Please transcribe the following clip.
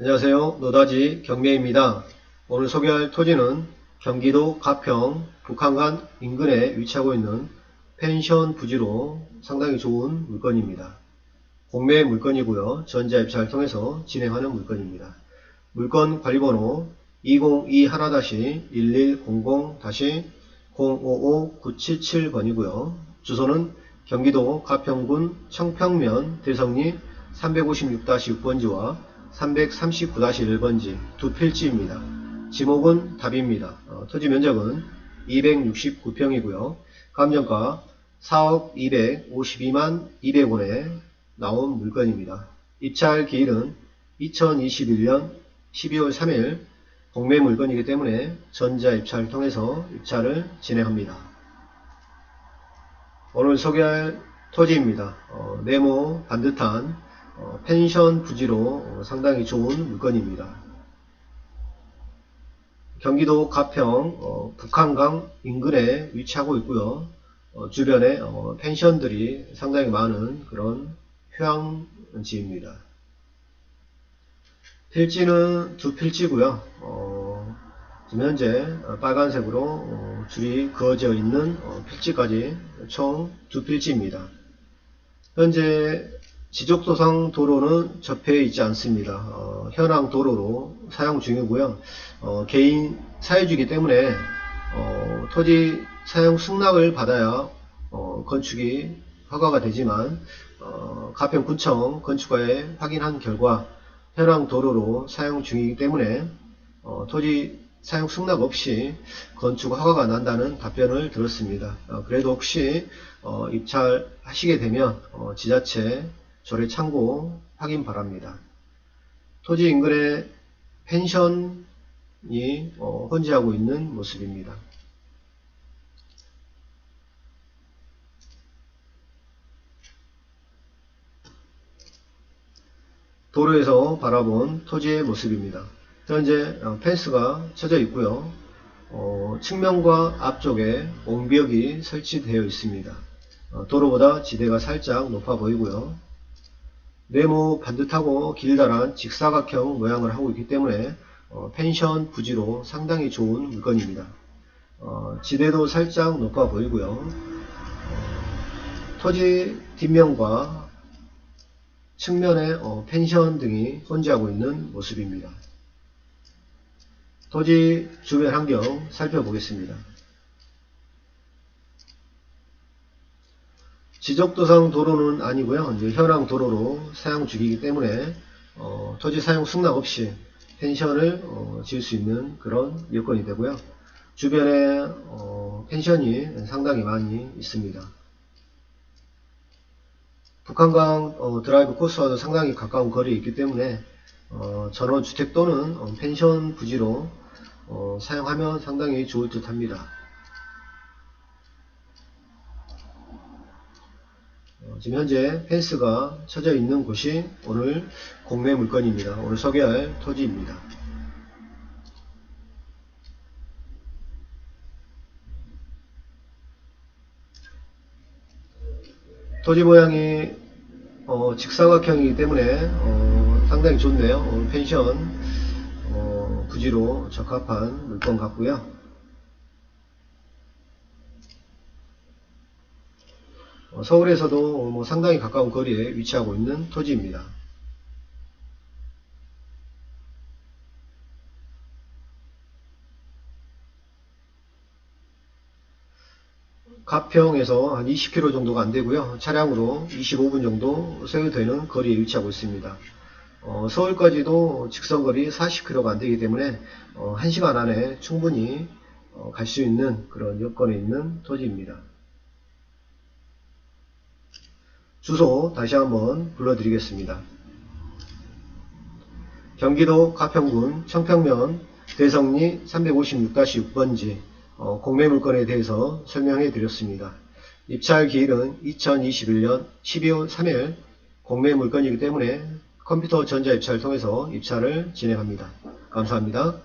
안녕하세요. 노다지 경매입니다. 오늘 소개할 토지는 경기도 가평 북한간 인근에 위치하고 있는 펜션 부지로 상당히 좋은 물건입니다. 공매 물건이고요. 전자 입찰을 통해서 진행하는 물건입니다. 물건 관리번호 2021-1100-055-977번이고요. 주소는 경기도 가평군 청평면 대성리 356-6번지와 339-1번지 두 필지입니다. 지목은 답입니다. 어, 토지 면적은 269평이고요. 감정가 4억 252만 200원에 나온 물건입니다. 입찰 기일은 2021년 12월 3일 공매 물건이기 때문에 전자 입찰을 통해서 입찰을 진행합니다. 오늘 소개할 토지입니다. 어, 네모 반듯한 어, 펜션 부지로 어, 상당히 좋은 물건입니다. 경기도 가평 어, 북한강 인근에 위치하고 있고요. 어, 주변에 어, 펜션들이 상당히 많은 그런 휴양지입니다. 필지는 두 필지고요. 어, 지금 현재 어, 빨간색으로 어, 줄이 그어져 있는 어, 필지까지 총 두 필지입니다. 현재 지적도상 도로는 접해 있지 않습니다. 어, 현황 도로로 사용 중이고요. 어, 개인 사유지이기 때문에 어, 토지 사용 승낙을 받아야 어, 건축이 허가가 되지만 어, 가평구청 건축과에 확인한 결과 현황 도로로 사용 중이기 때문에 어, 토지 사용 승낙 없이 건축 허가가 난다는 답변을 들었습니다. 어, 그래도 혹시 어, 입찰하시게 되면 어, 지자체 조례 참고 확인 바랍니다. 토지 인근에 펜션이 어, 혼재하고 있는 모습입니다. 도로에서 바라본 토지의 모습입니다. 현재 어, 펜스가 쳐져 있고요. 어, 측면과 앞쪽에 옹벽이 설치되어 있습니다. 어, 도로보다 지대가 살짝 높아 보이고요. 네모 반듯하고 길다란 직사각형 모양을 하고 있기 때문에 어, 펜션 부지로 상당히 좋은 물건입니다. 어, 지대도 살짝 높아 보이고요. 어, 토지 뒷면과 측면에 어, 펜션 등이 혼재하고 있는 모습입니다. 토지 주변 환경 살펴보겠습니다. 지적도상 도로는 아니고요. 이제 현황 도로로 사용 중이기 때문에 어, 토지 사용 승낙 없이 펜션을 어, 지을 수 있는 그런 여건이 되고요. 주변에 어, 펜션이 상당히 많이 있습니다. 북한강 어, 드라이브 코스와도 상당히 가까운 거리에 있기 때문에 어, 전원주택 또는 어, 펜션 부지로 어, 사용하면 상당히 좋을 듯 합니다. 지금 현재 펜스가 쳐져 있는 곳이 오늘 공매 물건입니다. 오늘 소개할 토지입니다. 토지 모양이 어, 직사각형이기 때문에 어, 상당히 좋네요. 어, 펜션 어, 부지로 적합한 물건 같고요. 서울에서도 뭐 상당히 가까운 거리에 위치하고 있는 토지입니다. 가평에서 한 20km 정도가 안 되고요. 차량으로 25분 정도 소요되는 거리에 위치하고 있습니다. 어, 서울까지도 직선거리 40km가 안 되기 때문에 어, 1시간 안에 충분히 어, 갈 수 있는 그런 여건에 있는 토지입니다. 주소 다시 한번 불러드리겠습니다. 경기도 가평군 청평면 대성리 356-6번지 어, 공매 물건에 대해서 설명해 드렸습니다. 입찰 기일은 2021년 12월 3일 공매 물건이기 때문에 컴퓨터 전자 입찰을 통해서 입찰을 진행합니다. 감사합니다.